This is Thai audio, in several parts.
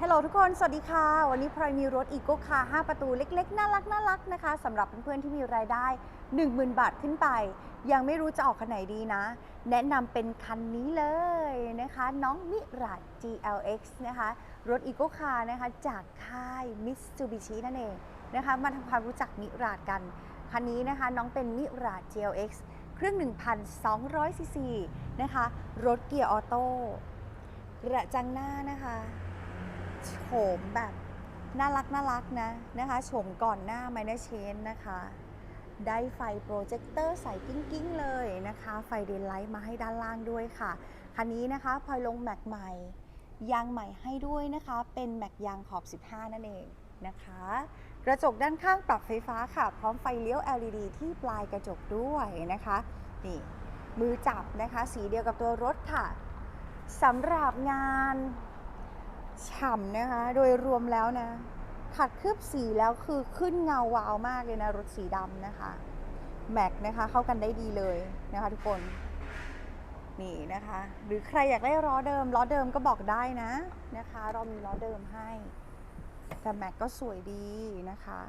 ฮัลโหลทุกคน สวัสดีค่ะ วันนี้พลอยมีรถอีโก้คาร์5ประตูเล็กๆ น่ารักน่ารักนะคะสำหรับเพื่อนๆที่มีรายได้ 10,000 บาทขึ้นไป ยังไม่รู้จะออกคันไหนดีนะ แนะนำเป็นคันนี้เลยนะคะ น้องมิราด GLX นะคะ รถอีโก้คาร์นะคะ จากค่าย Mitsubishi นั่นเองนะคะ มาทำความรู้จักมิราดกัน คันนี้นะคะน้องเป็นมิราด GLX เครื่อง 1,200ซีซีนะคะ รถเกียร์ออโต้กระจังหน้านะคะ โฉมแบบน่ารักน่ารักนะนะคะโฉมก่อนหน้าไมเนเชนนะคะ ได้ไฟโปรเจคเตอร์ใส่กิ้งๆเลยนะคะ ไฟเดนไลท์มาให้ด้านล่างด้วยค่ะ คันนี้นะคะพลอยลงแม็กใหม่ ยางใหม่ให้ด้วยนะคะ เป็นแม็กยางขอบ 15 นั่นเองนะคะ กระจกด้านข้างปรับไฟฟ้าค่ะ พร้อมไฟเลี้ยว LED ที่ปลายกระจกด้วยนะคะ นี่มือจับนะคะ สีเดียวกับตัวรถค่ะสำหรับงาน ฉ่ำนะคะ โดยรวมแล้วนะ ขัดเคลือบสีแล้วคือขึ้นเงาวาวมากเลยนะ รถสีดำนะคะ แม็กนะคะ เข้ากันได้ดีเลยนะคะทุกคน นี่นะคะ หรือใครอยากได้ล้อเดิมล้อเดิมก็บอกได้นะนะคะเรามีล้อเดิมให้ แต่แม็กก็สวยดีนะคะ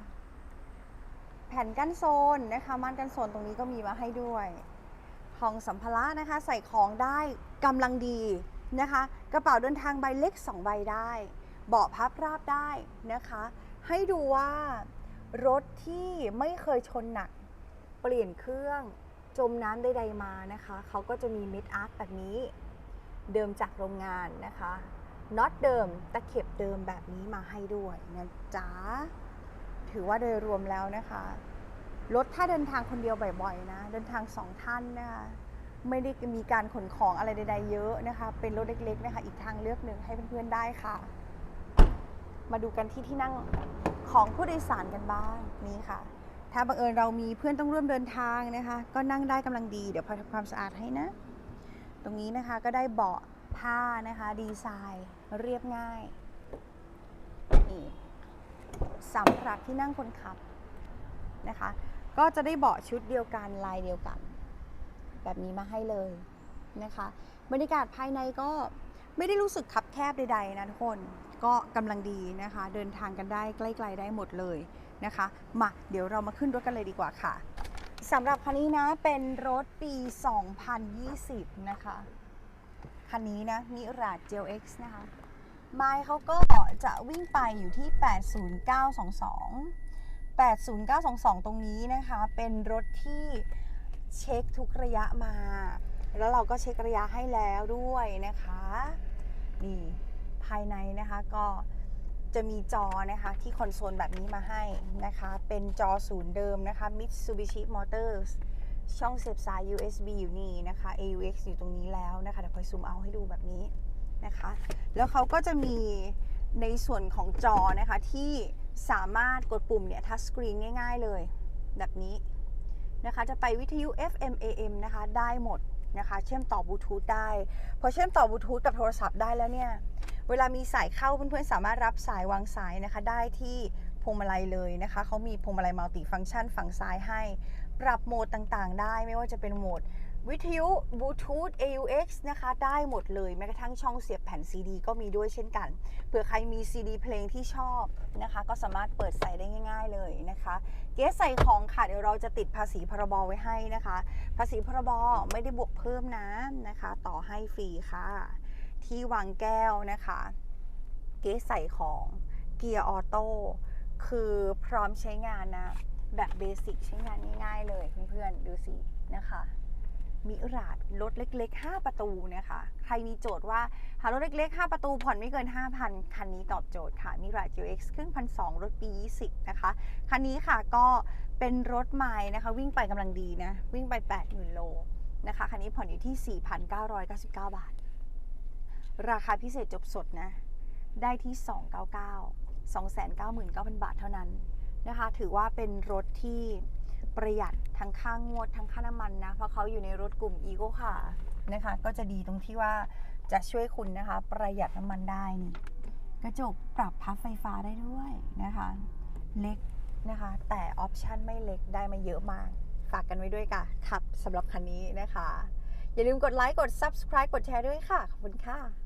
แผ่นกันโซนนะคะม่านกันโซนตรงนี้ก็มีมาให้ด้วยห้องสัมภาระนะคะ ใส่ของได้กำลังดี นะคะ กระเป๋าเดินทางใบเล็ก 2 ใบได้ เบาะพับราบได้นะคะ ให้ดูว่ารถที่ไม่เคยชนหนัก เปลี่ยนเครื่องจมน้ำใดๆมานะคะ เขาก็จะมีมิดอาร์คแบบนี้เดิมจากโรงงานนะคะน็อตเดิมตะเข็บเดิมแบบนี้มาให้ด้วยนะจ๊ะถือว่าโดยรวมแล้วนะคะ รถถ้าเดินทางคนเดียวบ่อยๆนะ เดินทางสองท่านนะคะ ไม่ได้มีการขนของอะไรใด ๆ เยอะนะคะ เป็นรถเล็กๆนะคะอีกทางเลือกหนึ่งให้เพื่อนๆได้ค่ะ มาดูกันที่ที่นั่งของผู้โดยสารกันบ้างนี่ค่ะ ถ้าบังเอิญเรามีเพื่อนต้องร่วมเดินทางนะคะ ก็นั่งได้กำลังดี เดี๋ยวพอยทำความสะอาดให้นะ ตรงนี้นะคะก็ได้เบาะผ้านะคะ ดีไซน์เรียบง่ายนี่สำหรับที่นั่งคนขับนะคะ ก็จะได้เบาะชุดเดียวกันลายเดียวกัน แบบนี้มาให้เลยนะคะ บรรยากาศภายในก็ไม่ได้รู้สึกคับแคบใดๆนะทุกคนก็กำลังดีนะคะ เดินทางกันได้ใกล้ๆได้หมดเลยนะคะมาเดี๋ยวเรามาขึ้นรถกันเลยดีกว่าค่ะสำหรับคันนี้นะเป็นรถปี 2020 นะคะ คันนี้นะมิราด GLX นะคะไมล์เขาก็จะวิ่งไปอยู่ที่ 80922 80922 ตรงนี้นะคะ เป็นรถที่ เช็คทุกระยะมา แล้วเราก็เช็คระยะให้แล้วด้วยนะคะนี่ภายในนะคะก็จะมีจอนะคะที่คอนโซลแบบนี้มาให้นะคะ เป็นจอศูนย์เดิมนะคะ Mitsubishi Motors ช่องเสียบสาย USB อยู่นี่นะคะ AUX อยู่ตรงนี้แล้วนะคะเดี๋ยวพอยซูมเอาให้ดูแบบนี้นะคะ แล้วเขาก็จะมีในส่วนของจอนะคะที่สามารถกดปุ่มเนี่ยทัชสกรีนง่าย ๆ เลย แบบนี้ นะคะ จะไปวิทยุ FM AM นะคะ ได้หมดนะคะ เชื่อมต่อบลูทูธได้ พอเชื่อมต่อบลูทูธกับโทรศัพท์ได้แล้วเนี่ย เวลามีสายเข้าเพื่อนๆ สามารถรับสายวางสายนะคะ ได้ที่พวงมาลัยเลยนะคะ เขามีพวงมาลัยมัลติฟังก์ชันฝั่งซ้ายให้ ปรับโหมดต่างๆ ได้ ไม่ว่าจะเป็นโหมด วิทยุบลูทูธ AUX นะคะ ได้หมดเลยแม้กระทั่งช่องเสียบแผ่น CD ก็มีด้วยเช่นกันเผื่อใครมี CD เพลงที่ชอบนะคะ ก็สามารถเปิดใส่ได้ง่าย ๆ เลยนะคะ เก๊ใส่ของค่ะ เดี๋ยวเราจะติดภาษีพรบไว้ให้นะคะ ภาษีพรบไม่ได้บวกเพิ่มนะนะคะ ต่อให้ฟรีค่ะ ที่วางแก้วนะคะ เก๊ใส่ของเกียร์ออโต้คือพร้อมใช้งานนะ แบบเบสิกใช้งานง่ายๆเลยเพื่อนๆดูสินะคะ มิราดรถเล็ก ๆ 5 ประตูนะคะ ใครมีโจทย์ว่า หารถเล็ก ๆ 5 ประตูผ่อนไม่เกิน 5,000 คันนี้ตอบโจทย์ค่ะมิราด GX เครื่องพันสรถปี 20 นะคะ คันนี้ค่ะก็เป็นรถใหม่นะคะ วิ่งไปกำลังดีนะ วิ่งไป 80,000 โลนะคะ คันนี้ผ่อนอยู่ที่ 4,999 บาท ราคาพิเศษจบสดนะ ได้ที่ 299 299,000 บาทเท่านั้นนะคะ ถือว่าเป็นรถที่ ประหยัดทั้งค่างวดทั้งค่าน้ำมันนะ เพราะเขาอยู่ในรถกลุ่ม Eco ค่ะนะคะ ก็จะดีตรงที่ว่าจะช่วยคุณนะคะ ประหยัดน้ำมันได้นี่กระจกปรับพับไฟฟ้าได้ด้วยนะคะ เล็กนะคะ แต่ออปชันไม่เล็กได้มาเยอะมากฝากกันไว้ด้วยค่ะครับสำหรับคันนี้นะคะ อย่าลืมกดไลค์กด subscribe กดแชร์ด้วยค่ะ ขอบคุณค่ะ